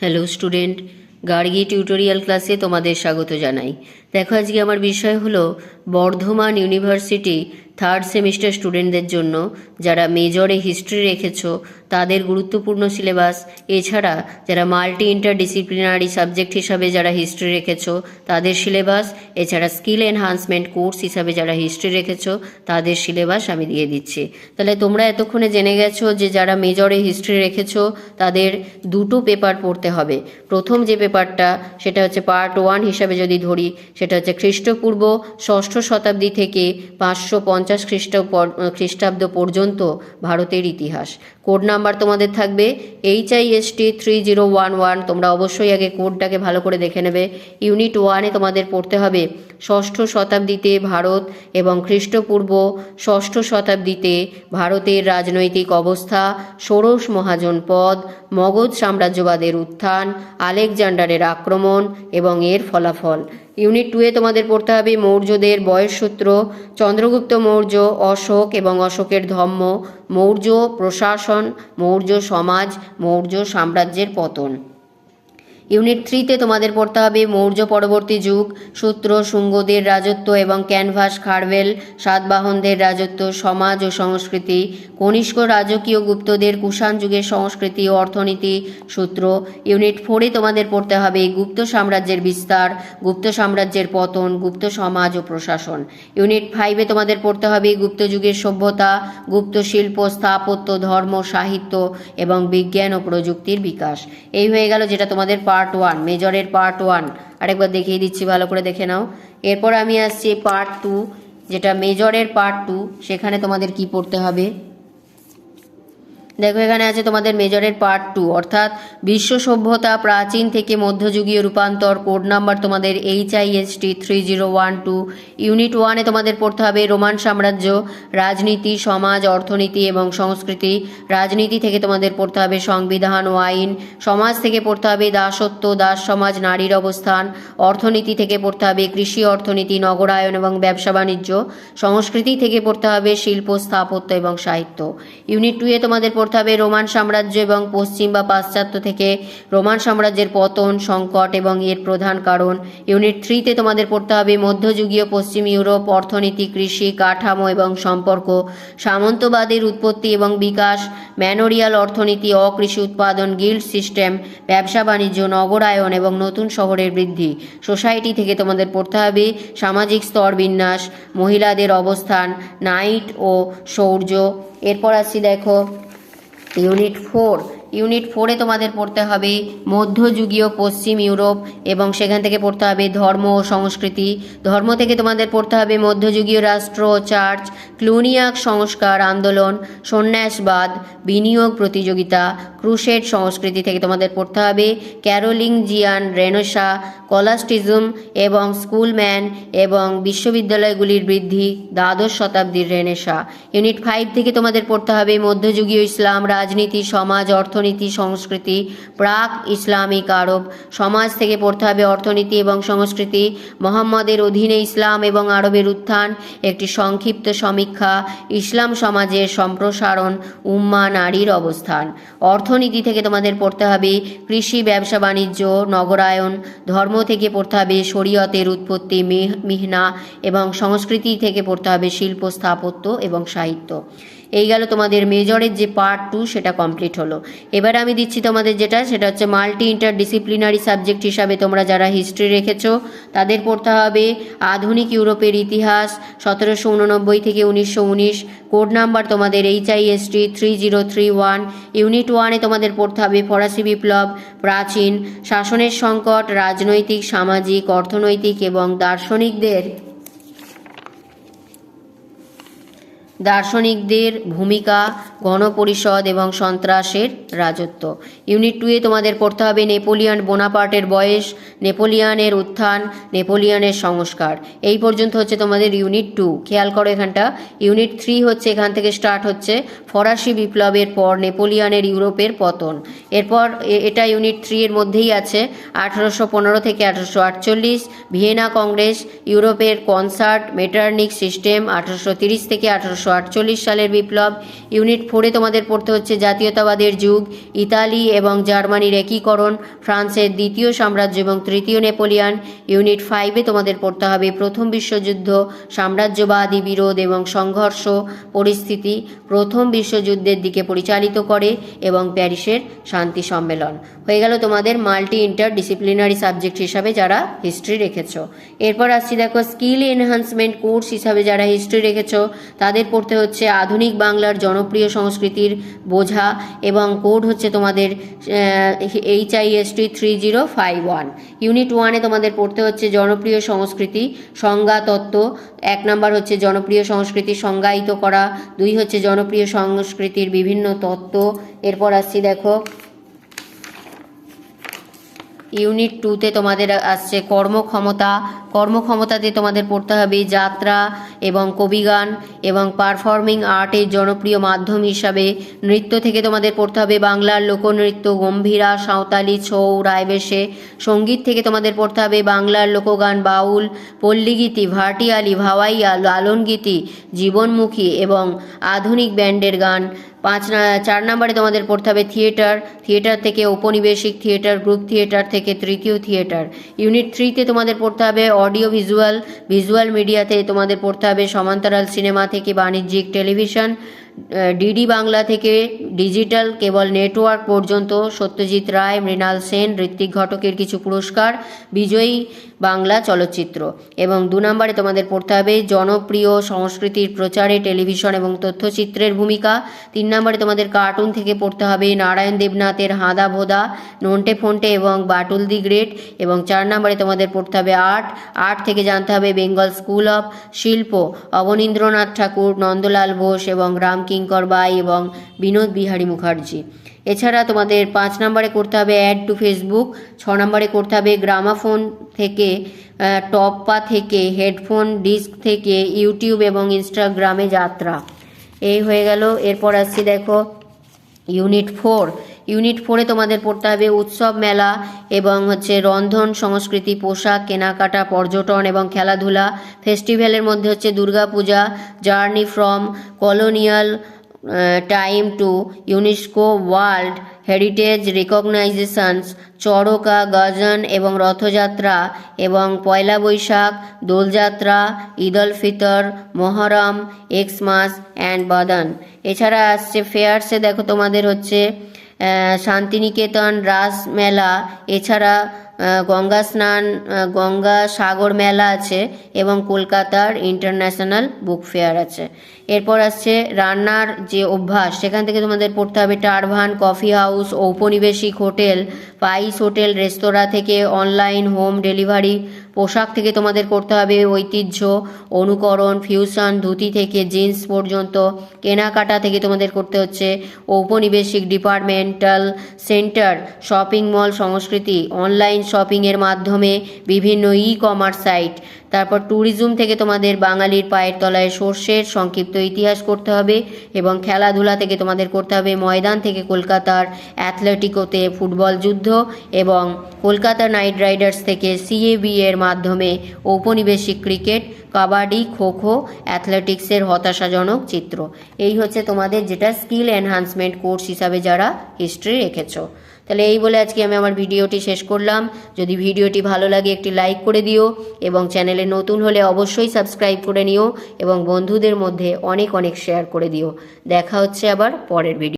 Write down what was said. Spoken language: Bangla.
হ্যালো স্টুডেন্ট গার্গি টিউটোরিয়াল ক্লাসে তোমাদের স্বাগত জানাই। দেখো, আজকে আমার বিষয় হলো বর্ধমান ইউনিভার্সিটি থার্ড সেমিস্টার স্টুডেন্টদের জন্য, যারা মেজরে হিস্ট্রি রেখেছো, তাদের গুরুত্বপূর্ণ সিলেবাস এছাড়া, যারা মাল্টি ইন্টারডিসিপ্লিনারি সাবজেক্ট হিসাবে যারা হিস্ট্রি রেখেছো, তাদের সিলেবাস এছাড়া স্কিল এনহান্সমেন্ট কোর্স হিসাবে যারা হিস্ট্রি রেখেছো, তাদের সিলেবাস আমি দিয়ে দিচ্ছি। তাহলে তোমরা এতক্ষণে জেনে গেছো যে যারা মেজরে হিস্ট্রি রেখেছো, তাদের দুটো পেপার পড়তে হবে। প্রথম যে পেপারটা সেটা হচ্ছে পার্ট ওয়ান হিসাবে যদি ধরি, সেটা হচ্ছে খ্রিস্টপূর্ব ষষ্ঠ শতাব্দী থেকে পাঁচশো পঞ্চাশ খ্রিস্ট খ্রিস্টাব্দ পর্যন্ত ভারতের ইতিহাস। কোড নাম্বার তোমাদের থাকবে H I S T three zero one one তোমরা অবশ্যই আগে কোডটাকে ভালো করে দেখে নেবে। ইউনিট ওয়ানে তোমাদের পড়তে হবে ষষ্ঠ শতাব্দীতে ভারত এবং খ্রিস্টপূর্ব ষষ্ঠ শতাব্দীতে ভারতের রাজনৈতিক অবস্থা, ষোড়শ মহাজন পদ, মগধ সাম্রাজ্যবাদের উত্থান, আলেকজান্ডারের আক্রমণ এবং এর ফলাফল। ইউনিট টুয়ে তোমাদের পড়তে হবে মৌর্যদের বয়সসূত্র চন্দ্রগুপ্ত মৌর্য, অশোক এবং অশোকের ধর্ম, মৌর্য প্রশাসন, মৌর্য সমাজ, মৌর্য সাম্রাজ্যের পতন। ইউনিট থ্রিতে তোমাদের পড়তে হবে মৌর্য পরবর্তী যুগ, সূত্র, শুঙ্গদের রাজত্ব এবং ক্যানভাস, খারভেল, সাতবাহনদের রাজত্ব, সমাজ ও সংস্কৃতি, কনিষ্ক রাজকীয় গুপ্তদের কুষাণ যুগের সংস্কৃতি ও অর্থনীতি, সূত্র। ইউনিট ফোরে তোমাদের পড়তে হবে গুপ্ত সাম্রাজ্যের বিস্তার, গুপ্ত সাম্রাজ্যের পতন, গুপ্ত সমাজ ও প্রশাসন। ইউনিট ফাইভে তোমাদের পড়তে হবে গুপ্ত যুগের সভ্যতা, গুপ্ত শিল্প, স্থাপত্য, ধর্ম, সাহিত্য এবং বিজ্ঞান ও প্রযুক্তির বিকাশ। এই হয়ে গেল যেটা তোমাদের পার্ট ওয়ান মেজরের পার্ট ওয়ান আরেকবার দেখিয়ে দিচ্ছি, ভালো করে দেখে নাও। এরপর আমি আসছি পার্ট টু যেটা মেজরের পার্ট টু সেখানে তোমাদের কি পড়তে হবে? দেখো, এখানে আছে তোমাদের মেজরের পার্ট টু অর্থাৎ বিশ্ব সভ্যতা প্রাচীন থেকে মধ্যযুগীয় রূপান্তর কোড নাম্বার তোমাদের H I S T three zero one two unit ওয়ানে তোমাদের পড়তে হবে রোমান সাম্রাজ্য, রাজনীতি, সমাজ, অর্থনীতি এবং সংস্কৃতি। রাজনীতি থেকে তোমাদের পড়তে হবে সংবিধান ও আইন, সমাজ থেকে পড়তে হবে দাসত্ব, দাস সমাজ, নারীর অবস্থান, অর্থনীতি থেকে পড়তে হবে কৃষি, অর্থনীতি, নগরায়ন এবং ব্যবসা বাণিজ্য, সংস্কৃতি থেকে পড়তে হবে শিল্প, স্থাপত্য এবং সাহিত্য। ইউনিট টুয়ে তোমাদের পড়তে হবে রোমান সাম্রাজ্য এবং পশ্চিম বা পাশ্চাত্য থেকে। রোমান সাম্রাজ্যের পতন, সংকট এবং এর প্রধান কারণ, ইউনিট থ্রিতে তোমাদের পড়তে হবে মধ্যযুগীয়, পশ্চিম ইউরোপ, অর্থনীতি, কৃষি, কাঠামো এবং সম্পর্ক, সামন্তবাদের উৎপত্তি এবং বিকাশ, ম্যানোরিয়াল অর্থনীতি, অকৃষি উৎপাদন, গিল্ড সিস্টেম, ব্যবসা বাণিজ্য, নগরায়ন এবং নতুন শহরের বৃদ্ধি। সোসাইটি থেকে তোমাদের পড়তে হবে সামাজিক স্তর বিন্যাস, মহিলাদের অবস্থান, নাইট ও সৌর্য এরপর আসছি দেখো ইউনিট ফোর। ইউনিট ফোরে তোমাদের পড়তে হবে মধ্যযুগীয় পশ্চিম ইউরোপ এবং সেখান থেকে পড়তে হবে ধর্ম ও সংস্কৃতি। ধর্ম থেকে তোমাদের পড়তে হবে মধ্যযুগীয় রাষ্ট্র চার্চ, ক্লুনিয়াক সংস্কার আন্দোলন, সন্ন্যাসবাদ, বিনিয়োগ প্রতিযোগিতা ক্রুশেড সংস্কৃতি থেকে তোমাদের পড়তে হবে। ক্যারোলিংজিয়ান রেনোসা, কলাস্টিজম এবং স্কুলম্যান এবং বিশ্ববিদ্যালয়গুলির বৃদ্ধি দ্বাদশ শতাব্দীর রেনেসা। ইউনিট ফাইভ থেকে তোমাদের পড়তে হবে মধ্যযুগীয় ইসলাম, রাজনীতি, সমাজ, অর্থনীতি, সংস্কৃতি, প্রাক ইসলামিক আরব। সমাজ থেকে পড়তে হবে অর্থনীতি এবং সংস্কৃতি। মোহাম্মদের অধীনে ইসলাম এবং আরবের উত্থান, একটি সংক্ষিপ্ত সমীক্ষা, ইসলাম সমাজের সম্প্রসারণ, উম্মা নারীর অবস্থান। অর্থনীতি থেকে তোমাদের পড়তে হবে, কৃষি, ব্যবসা, বাণিজ্য, নগরায়ন, ধর্ম থেকে পড়তে হবে, শরীয়তের উৎপত্তি, মেহ, মিহনা এবং সংস্কৃতি থেকে পড়তে হবে শিল্প, স্থাপত্য এবং সাহিত্য। এই গেল তোমাদের মেজরের যে পার্ট টু সেটা কমপ্লিট হলো। এবার আমি দিচ্ছি তোমাদের যেটা, সেটা হচ্ছে মাল্টি ইন্টার ডিসিপ্লিনারি সাবজেক্ট হিসাবে তোমরা যারা হিস্ট্রি রেখেছো, তাদের পড়তে হবে আধুনিক ইউরোপের ইতিহাস, সতেরোশো উননব্বই থেকে উনিশশো উনিশ কোড নাম্বার তোমাদের H I S T three zero three one unit ওয়ানে তোমাদের পড়তে হবে ফরাসি বিপ্লব, প্রাচীন, শাসনের সংকট, রাজনৈতিক, সামাজিক, অর্থনৈতিক এবং দার্শনিকদের। দার্শনিকদের ভূমিকা, গণপরিষদ এবং সন্ত্রাসের রাজত্ব। ইউনিট টুয়ে তোমাদের পড়তে হবে নেপোলিয়ন বোনাপার্টের বয়স, নেপোলিয়নের উত্থান, নেপোলিয়নের সংস্কার। এই পর্যন্ত হচ্ছে তোমাদের ইউনিট টু খেয়াল করো এখানটা। ইউনিট থ্রি হচ্ছে এখান থেকে স্টার্ট হচ্ছে ফরাসি বিপ্লবের পর নেপোলিয়নের ইউরোপের পতন। এরপর এটা ইউনিট থ্রি এর মধ্যেই আছে আঠারোশো পনেরো থেকে আঠারোশো আটচল্লিশ। ভিয়েনা কংগ্রেস, ইউরোপের কনসার্ট, মেটার্নিক সিস্টেম আঠারোশো তিরিশ থেকে আঠারোশো আঠারোশো আটচল্লিশ সালের বিপ্লব। ইউনিট ফোরে তোমাদের পড়তে হচ্ছে জাতীয়তাবাদের যুগ, ইতালি এবং জার্মানির একীকরণ, ফ্রান্সের দ্বিতীয় সাম্রাজ্য এবং তৃতীয় নেপোলিয়ান। ইউনিট ফাইভে তোমাদের পড়তে হবে প্রথম বিশ্বযুদ্ধ, সাম্রাজ্যবাদী বিরোধ এবং সংঘর্ষ পরিস্থিতি। প্রথম বিশ্বযুদ্ধের দিকে পরিচালিত করে এবং প্যারিসের শান্তি সম্মেলন। হয়ে গেল তোমাদের মাল্টি ইন্টার ডিসিপ্লিনারি সাবজেক্ট হিসাবে যারা হিস্ট্রি রেখেছো। এরপর আসছি দেখো স্কিল এনহান্সমেন্ট কোর্স হিসাবে যারা হিস্ট্রি রেখেছো, তাদের পড়তে হচ্ছে আধুনিক বাংলার জনপ্রিয় সংস্কৃতির বোঝা এবং কোড হচ্ছে তোমাদের H I S T three zero five one unit ওয়ানে তোমাদের পড়তে হচ্ছে জনপ্রিয় সংস্কৃতি, সংজ্ঞা, তত্ত্ব। এক নম্বর হচ্ছে জনপ্রিয় সংস্কৃতি সংজ্ঞায়িত করা। দুই হচ্ছে জনপ্রিয় সংস্কৃতির বিভিন্ন তত্ত্ব। এরপর আসছি দেখো ইউনিট টুতে তোমাদের আসছে কর্মক্ষমতা। কর্মক্ষমতাতে তোমাদের পড়তে হবে যাত্রা এবং কবিগান এবং পারফর্মিং আর্টের জনপ্রিয় মাধ্যম হিসাবে। নৃত্য থেকে তোমাদের পড়তে হবে বাংলার লোকনৃত্য, গম্ভীরা, সাঁওতালি, ছৌ, রায়বেশে। সংগীত থেকে তোমাদের পড়তে হবে বাংলার লোকগান, বাউল, পল্লীগীতি, ভাটিয়ালি, ভাওয়াইয়া, লালনগীতি, জীবনমুখী এবং আধুনিক ব্যান্ডের গান। পাঁচ চার নম্বরে তোমাদের পড়তে হবে থিয়েটার। থিয়েটার থেকে ঔপনিবেশিক থিয়েটার, গ্রুপ থিয়েটার থেকে তৃতীয় থিয়েটার। ইউনিট থ্রিতে তোমাদের পড়তে হবে অডিও ভিজুয়াল। ভিজুয়াল মিডিয়াতে তোমাদের পড়তে হবে সমান্তরাল সিনেমা থেকে বাণিজ্যিক টেলিভিশন ডিডি বাংলা থেকে ডিজিটাল কেবল নেটওয়ার্ক পর্যন্ত সত্যজিৎ রায়, মৃণাল সেন ঋত্বিক ঘটকের কিছু পুরস্কার, বিজয়ী বাংলা চলচ্চিত্র। এবং দু নম্বরে তোমাদের পড়তে হবে জনপ্রিয় সংস্কৃতির প্রচারে টেলিভিশন এবং তথ্যচিত্রের ভূমিকা। তিন নম্বরে তোমাদের কার্টুন থেকে পড়তে হবে নারায়ণ দেবনাথের হাঁদা ভোদা, নন্টে ফন্টে এবং বাটুল দি গ্রেট। এবং চার নম্বরে তোমাদের পড়তে হবে আর্ট। আর্ট থেকে জানতে হবে বেঙ্গল স্কুল অফ শিল্প। অবনীন্দ্রনাথ ঠাকুর, নন্দলাল বোস এবং রামকিঙ্কর বাই এবং বিনোদ বিহারী মুখার্জি। এছাড়া তোমাদের পাঁচ নম্বরে করতে হবে অ্যাড টু ফেসবুক ছ নম্বরে করতে হবে গ্রামাফোন থেকে টপ্পা থেকে হেডফোন ডিস্ক থেকে ইউটিউব এবং ইনস্টাগ্রামে যাত্রা। এই হয়ে গেল। এরপর আসছি দেখো ইউনিট ফোর ইউনিট ফোরে তোমাদের পড়তে হবে উৎসব মেলা এবং হচ্ছে রন্ধন, সংস্কৃতি, পোশাক, কেনাকাটা, পর্যটন এবং খেলাধুলা। ফেস্টিভ্যালের মধ্যে হচ্ছে Durga Puja journey from colonial time to UNESCO world heritage recognitions Charak, Gajan এবং রথযাত্রা এবং পয়লা বৈশাখ, দোলযাত্রা ঈদ উল ফিতর, মহরম এক্সমাস অ্যান্ড বাদান। এছাড়া আসছে ফেয়ার্সে দেখো তোমাদের হচ্ছে শান্তিনিকেতন রাস মেলা, এছাড়া গঙ্গা স্নান গঙ্গা সাগর মেলা আছে এবং কলকাতার ইন্টারন্যাশনাল বুক ফেয়ার আছে। এরপর আসছে রান্নার যে অভ্যাস, সেখান থেকে তোমাদের পড়তে হবে টারভান, কফি হাউস, ঔপনিবেশিক হোটেল, পাইস হোটেল, রেস্তোরাঁ থেকে অনলাইন হোম ডেলিভারি পোশাক থেকে তোমাদের করতে হবে ঐতিহ্য, অনুকরণ ফিউশন ধুতি থেকে জিন্স পর্যন্ত, কেনাকাটা থেকে তোমাদের করতে হচ্ছে ঔপনিবেশিক ডিপার্টমেন্টাল সেন্টার শপিং মল সংস্কৃতি অনলাইন শপিংয়ের মাধ্যমে বিভিন্ন ই কমার্স সাইট তারপর ট্যুরিজম থেকে তোমাদের বাঙালির পায়ের তলায় সর্ষের সংক্ষিপ্ত ইতিহাস করতে হবে এবং খেলাধুলা থেকে তোমাদের করতে হবে ময়দান থেকে কলকাতার অ্যাথলেটিকোতে ফুটবল যুদ্ধ এবং কলকাতা নাইট রাইডার্স থেকে সিএবি এর মাধ্যমে ঔপনিবেশিক ক্রিকেট, কাবাডি, খোখো, অ্যাথলেটিক্সের হতাশাজনক চিত্র। এই হচ্ছে তোমাদের যেটা স্কিল এনহান্সমেন্ট কোর্স হিসাবে যারা হিস্ট্রি রেখেছো। তাহলে এই বলে আজকে আমি আমার ভিডিওটি শেষ করলাম। যদি ভিডিওটি ভালো লাগে একটি লাইক করে দিও এবং চ্যানেলে নতুন হলে অবশ্যই সাবস্ক্রাইব করে নিও এবং বন্ধুদের মধ্যে অনেক অনেক শেয়ার করে দিও। দেখা হচ্ছে আবার পরের ভিডিও